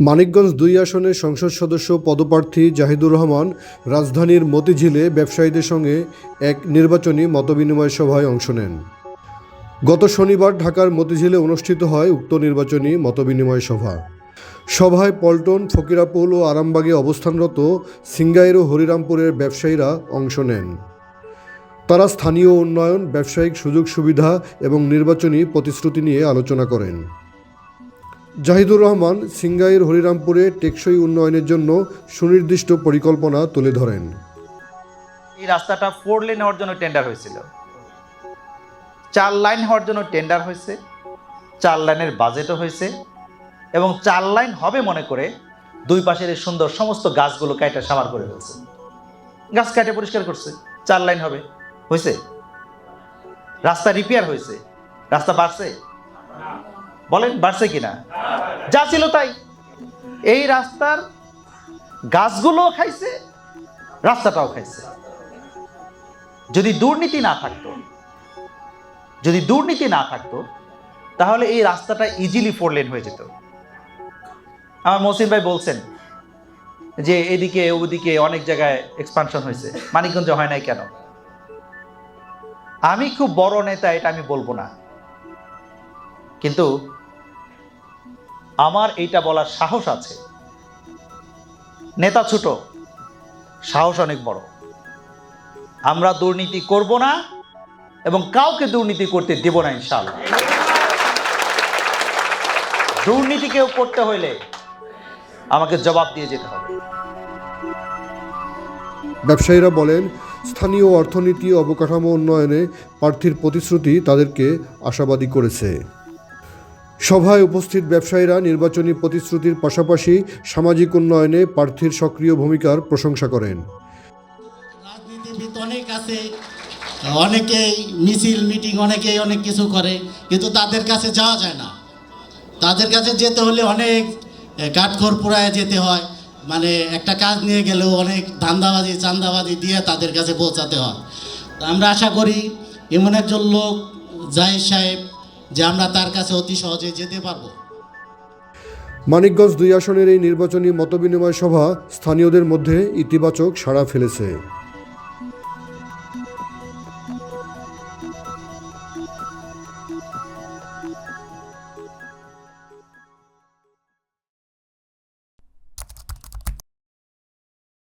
মানিকগঞ্জ দুই আসনের সংসদ সদস্য পদপ্রার্থী জাহিদুর রহমান রাজধানীর মতিঝিলে ব্যবসায়ীদের সঙ্গে এক নির্বাচনী মতবিনিময় সভায় অংশ নেন। গত শনিবার ঢাকার মতিঝিলে অনুষ্ঠিত হয় উক্ত নির্বাচনী মতবিনিময় সভা। সভায় পল্টন, ফকিরাপুল ও আরামবাগে অবস্থানরত সিঙ্গাইর ও হরিরামপুরের ব্যবসায়ীরা অংশ নেন। তারা স্থানীয় উন্নয়ন, ব্যবসায়িক সুযোগ সুবিধা এবং নির্বাচনী প্রতিশ্রুতি নিয়ে আলোচনা করেন। জাহিদুর রহমান সিঙ্গাইর হরিরামপুরে টেকসই উন্নয়নের জন্য সুনির্দিষ্ট পরিকল্পনা তুলে ধরেন। এই রাস্তাটা ফোর লেন হওয়ার জন্য টেন্ডার হয়েছিল। চার লাইন হওয়ার জন্য টেন্ডার হয়েছে, চার লাইনের বাজেটও হয়েছে এবং চার লাইন হবে মনে করে দুই পাশের এই সুন্দর সমস্ত গাছগুলো কেটে সামার করে ফেলছে। গাছ কেটে পরিষ্কার করছে, চার লাইন হবে, হয়েছে? রাস্তা রিপেয়ার হয়েছে, রাস্তা বাড়ছে? বলেন, বাড়ছে কিনা? যা ছিল তাই। এই রাস্তার গাছগুলোও খাইছে, রাস্তাটাও খাইছে। যদি দুর্নীতি না থাকতো, যদি দুর্নীতি না থাকতো, তাহলে এই রাস্তাটা ইজিলি ফোর লেন হয়ে যেত। আমার মহসিন ভাই বলছেন যে, এদিকে ওদিকে অনেক জায়গায় এক্সপানশন হয়েছে। মানিকগঞ্জে হয় নাই কেন? আমি খুব বড় নেতা, এটা আমি বলব না। কিন্তু আমার এইটা বলার সাহস আছে। নেতা ছোট, সাহস অনেক বড়। আমরা দুর্নীতি করব না এবং কাউকে দুর্নীতি করতে দেব না ইনশাল্লাহ দুর্নীতি কেউ করতে হইলে আমাকে জবাব দিয়ে যেতে হবে। ব্যবসায়ীরা বলেন, স্থানীয় অর্থনীতি, অবকাঠামো উন্নয়নে প্রার্থীর প্রতিশ্রুতি তাদেরকে আশাবাদী করেছে। সভায় উপস্থিত ব্যবসায়ীরা নির্বাচনী প্রতিশ্রুতির পাশাপাশি সামাজিক উন্নয়নে প্রার্থীর সক্রিয় ভূমিকার প্রশংসা করেন। রাজনীতিবিদ অনেক আছে, অনেকেই মিছিল, মিটিং, অনেকেই অনেক কিছু করে, কিন্তু তাদের কাছে যাওয়া যায় না। তাদের কাছে যেতে হলে অনেক কাঠখড় পোড়ায় যেতে হয়। মানে একটা কাজ নিয়ে গেলেও অনেক ধান্দাবাজি, চান্দাবাজি দিয়ে তাদের কাছে পৌঁছাতে হয়। আমরা আশা করি এমন একজন লোক, জাহিদ সাহেব যে আমরা তার কাছে অতি সহজে যেতে পারব। মানিকগঞ্জ দুই আসনের এই নির্বাচনী মতবিনিময় সভা স্থানীয়দের মধ্যে ইতিবাচক সাড়া ফেলেছে।